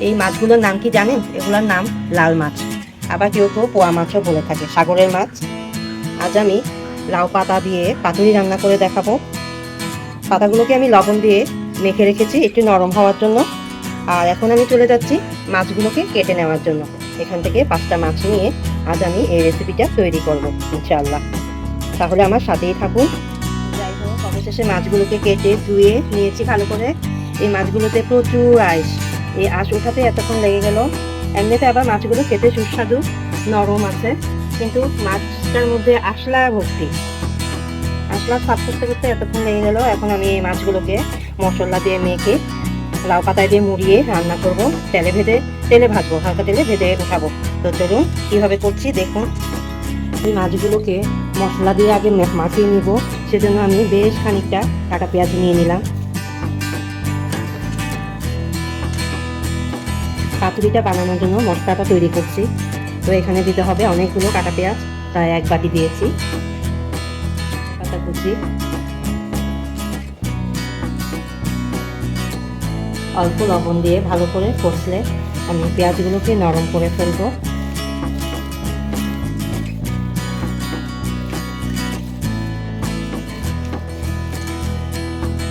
এই মাছগুলোর নাম কি জানেন? এগুলোর নাম লাল মাছ। আবার কেউ কেউ পোয়া মাছও বলে থাকে। সাগরের মাছ। আজ আমি লাউ পাতা দিয়ে পাতুরি রান্না করে দেখাবো। পাতাগুলোকে আমি লবণ দিয়ে মেখে রেখেছি একটু নরম হওয়ার জন্য। আর এখন আমি চলে যাচ্ছি মাছগুলোকে কেটে নেওয়ার জন্য। এখান থেকে পাঁচটা মাছ নিয়ে আজ আমি এই রেসিপিটা তৈরি করব, ইনশাআল্লাহ। তাহলে আমার সাথেই থাকুন। যাই হোক, অবশেষে মাছগুলোকে কেটে ধুয়ে নিয়েছি ভালো করে। এই মাছগুলোতে প্রচুর আইস। এই আঁশ উঠাতে এতক্ষণ লেগে গেল। এমনিতে আবার মাছগুলো খেতে সুস্বাদু, নরম আছে, কিন্তু মাছটার মধ্যে আশলা ভর্তি। আশলা সাফ করতে করতে এতক্ষণ লেগে গেল, এখন আমি এই মাছগুলোকে মশলা দিয়ে মেখে, লাউ পাতায় দিয়ে মুড়িয়ে রান্না করব। তেলে ভেদে তেলে ভাজবো, হালকা তেলে ভেদে উঠাবো। তো চলুন, কীভাবে করছি দেখুন। এই মাছগুলোকে মশলা দিয়ে আগে মাখিয়ে নিব। সেজন্য আমি বেশ খানিকটা কাটা পেঁয়াজ নিয়ে নিলাম। পাতুরিটা বানানোর জন্য মশলাটা তৈরি করছি। তো এখানে দিতে হবে অনেকগুলো কাটা পেঁয়াজ, প্রায় এক বাটি দিয়েছি। পাতা কুচি। অল্প লবণ দিয়ে ভালো করে কষলে আমি পেঁয়াজগুলোকে নরম করে ফেলব।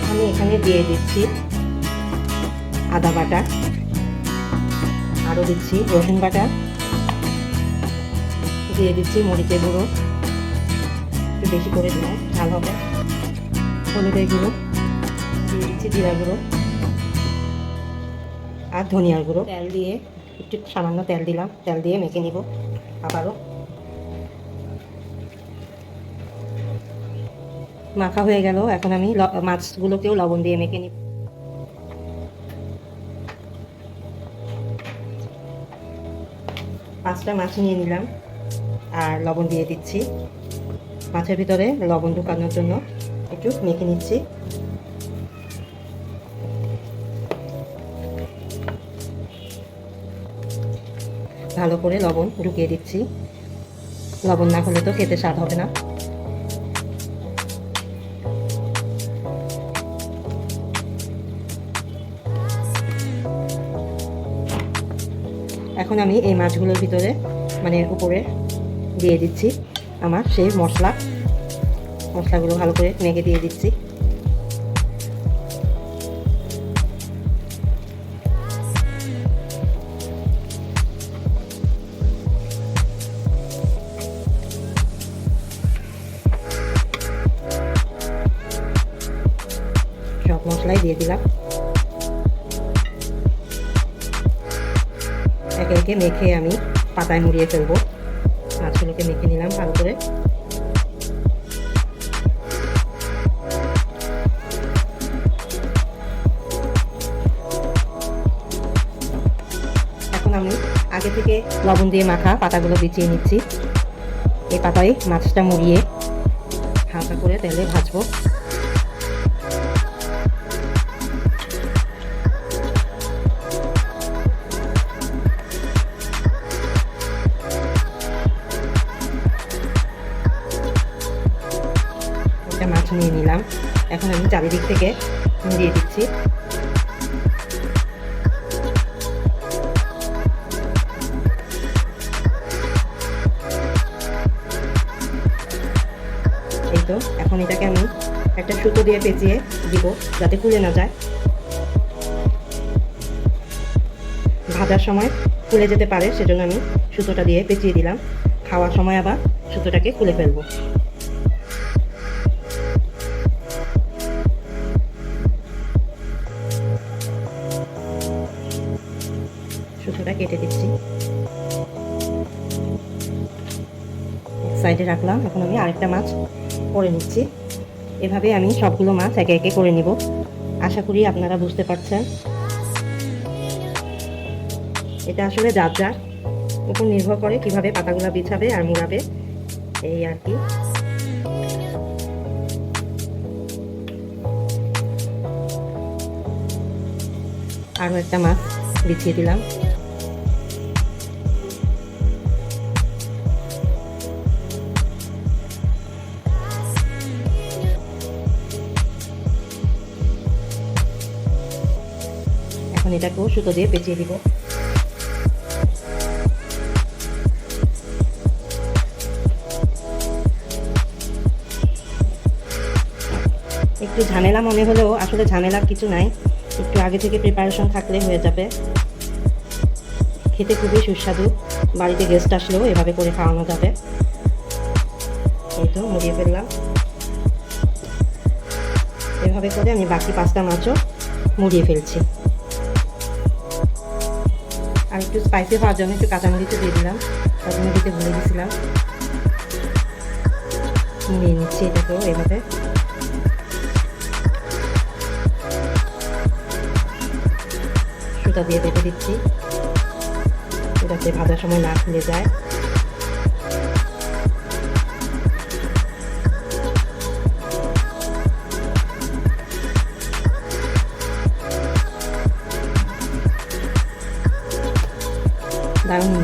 আমি এখানে দিয়ে দিচ্ছি আদা বাটা। আরও দিচ্ছি রসুন বাটা। দিয়ে দিচ্ছি মরিচের গুঁড়ো। একটু বেশি করে দিলাম, ঝাল হবে। হলুদের গুঁড়ো, দিয়ে দিচ্ছি জিরা গুঁড়ো আর ধনিয়ার গুঁড়ো। তেল দিয়ে একটু সামান্য তেল দিলাম, তেল দিয়ে মেখে নিব আবারও। মাখা হয়ে গেল, এখন আমি মাছগুলোকেও লবণ দিয়ে মেখে নিব। পাঁচটা মাছ নিয়ে নিলাম আর লবণ দিয়ে দিচ্ছি। মাছের ভিতরে লবণ ঢুকানোর জন্য একটু মেখে নিচ্ছি। ভালো করে লবণ ঢুকিয়ে দিচ্ছি। লবণ না হলে তো খেতে স্বাদ হবে না। এখন আমি এই মাছগুলোর ভিতরে মানে উপরে দিয়ে দিচ্ছি আমার সেই মশলা। মশলাগুলো ভালো করে মেখে দিয়ে দিচ্ছি। সব মশলাই দিয়ে দিলাম। একে মেখে আমি পাতায় মুড়িয়ে ফেলব। মাছগুলোকে মেখে নিলাম ভালো করে। এখন আমি আগে থেকে লবণ দিয়ে মাখা পাতাগুলো বিছিয়ে নিচ্ছি। এই পাতায় মাছটা মুড়িয়ে হালকা করে তেলে ভাজবো। এখন আমি চারিদিক থেকে দিয়ে দিচ্ছি। এই তো, এখন এটাকে আমি একটা সুতো দিয়ে পেঁচিয়ে দিব, যাতে খুলে না যায়। ভাজার সময় খুলে যেতে পারে, সেজন্য আমি সুতোটা দিয়ে পেঁচিয়ে দিলাম। খাওয়ার সময় আবার সুতোটাকে খুলে ফেলব। সাইডে রাখলাম। এখন আমি আরেকটা মাছ করে নিচ্ছি। এভাবে আমি সবগুলো মাছ একে একে করে নিব। আশা করি আপনারা বুঝতে পারছেন। এটা আসলে যার যার উপর নির্ভর করে কীভাবে পাতাগুলো বিছাবে আর মুড়াবে। এই আর কি। আরও একটা মাছ বিছিয়ে দিলাম। এখন এটাকেও সুতো দিয়ে পেঁচিয়ে দিব। একটু ঝামেলা মনে হলেও আসলে ঝামেলার কিছু নাই। একটু আগে থেকে প্রিপারেশন থাকলে হয়ে যাবে। খেতে খুবই সুস্বাদু। বাড়িতে গেস্ট আসলেও এভাবে করে খাওয়ানো যাবে। তো মুড়িয়ে ফেললাম। এভাবে করে আমি বাকি পাঁচটা মাছও মুড়িয়ে ফেলছি। আর একটু স্পাইসি হওয়ার জন্য একটু কাঁচামরিচও দিয়ে দিলাম। দিতে ভুলে দিয়েছিলাম। নিয়ে নিচ্ছি এটাকেও এভাবে। সুতা দিয়ে দেখে দিচ্ছি। যাতে ভাজার সময় না খুলে যায়।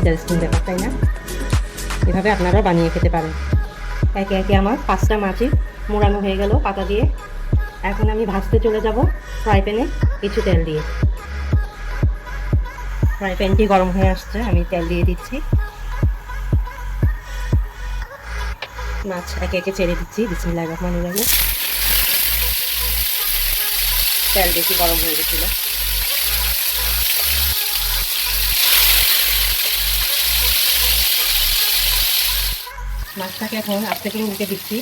ইন্টারেস্টিং ব্যাপার তাই না? এভাবে আপনারাও বানিয়ে খেতে পারেন। একে একে আমার পাঁচটা মাছই মোড়ানো হয়ে গেল পাতা দিয়ে। এখন আমি ভাজতে চলে যাব ফ্রাই প্যানে কিছু তেল দিয়ে। ফ্রাই প্যানটি গরম হয়ে আসছে, আমি তেল দিয়ে দিচ্ছি। মাছ একে একে ছেড়ে দিচ্ছি, বিসমিল্লাহির রহমানির রহিম। তেল বেশি গরম হয়ে গেছিল। মাছটাকে এখন আস্তে করে উল্টে দিচ্ছি।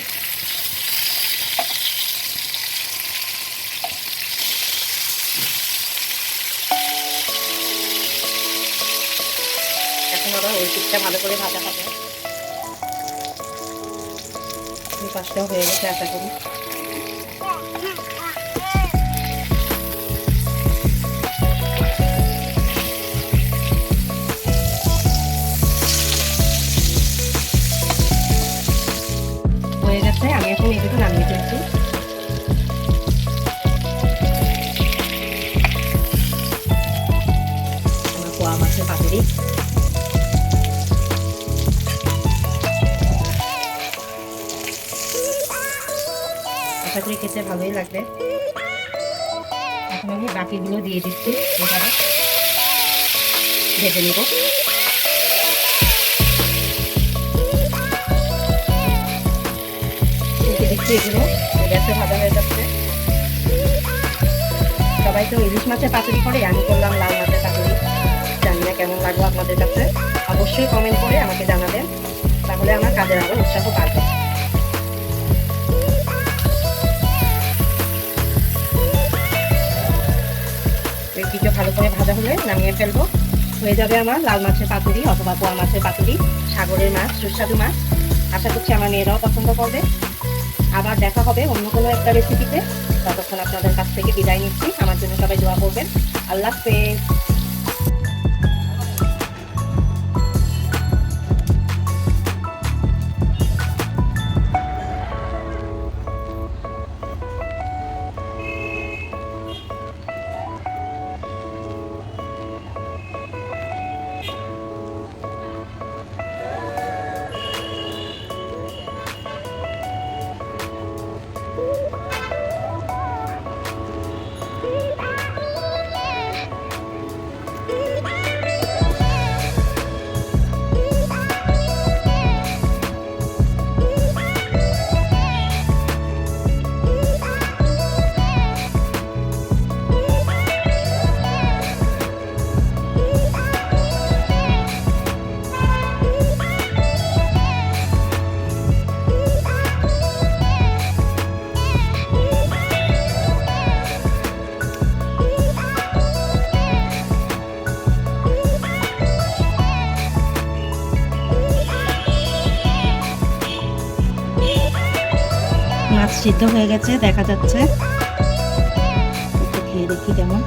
এখন ওই দিকটা ভালো করে ভাজা হবে। পাঁচটাও হয়ে গেছে, আশা করি। গেছে আমি এখন এগুলো নামিয়ে ফেলছি আমার পোয়া মাছের পাতুরি। আশা করি খেতে ভালোই লাগবে। এখন আমি বাকিগুলো দিয়ে দিচ্ছি এখানে ভেজে নেব। দিয়ে ভাজা হয়ে যাচ্ছে। সবাই তো ইলিশ মাছের পাতুরি করে, আমি করলাম লাল মাছের পাতুরি জানি না কেমন লাগল আপনাদের কাছে। অবশ্যই কমেন্ট করে আমাকে জানাবেন। তাহলে আমার কাজের আরও উৎসাহ বাড়বে। পিঠে ভালো করে ভাজা হলে নামিয়ে ফেলব। হয়ে যাবে আমার লাল মাছের পাতুরি অথবা পোয়া মাছের পাতুরি সাগরের মাছ, সুস্বাদু মাছ। আশা করছি আমার মেয়েরাও পছন্দ করবে। আবার দেখা হবে অন্য কোনো একটা রেসিপিতে ততক্ষণ আপনাদের কাছ থেকে বিদায় নিচ্ছি। আমার জন্য সবাই দোয়া করবেন। আল্লাহ হাফেজ। সিদ্ধ হয়ে গেছে, দেখা যাচ্ছে। খেয়ে দেখি কেমন।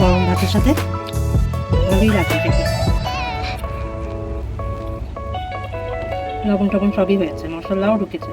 গরম ভাতের সাথে ভালোই লাগবে খেতে। লবণ টবণ সবই হয়েছে, মশলাও ঢুকেছে।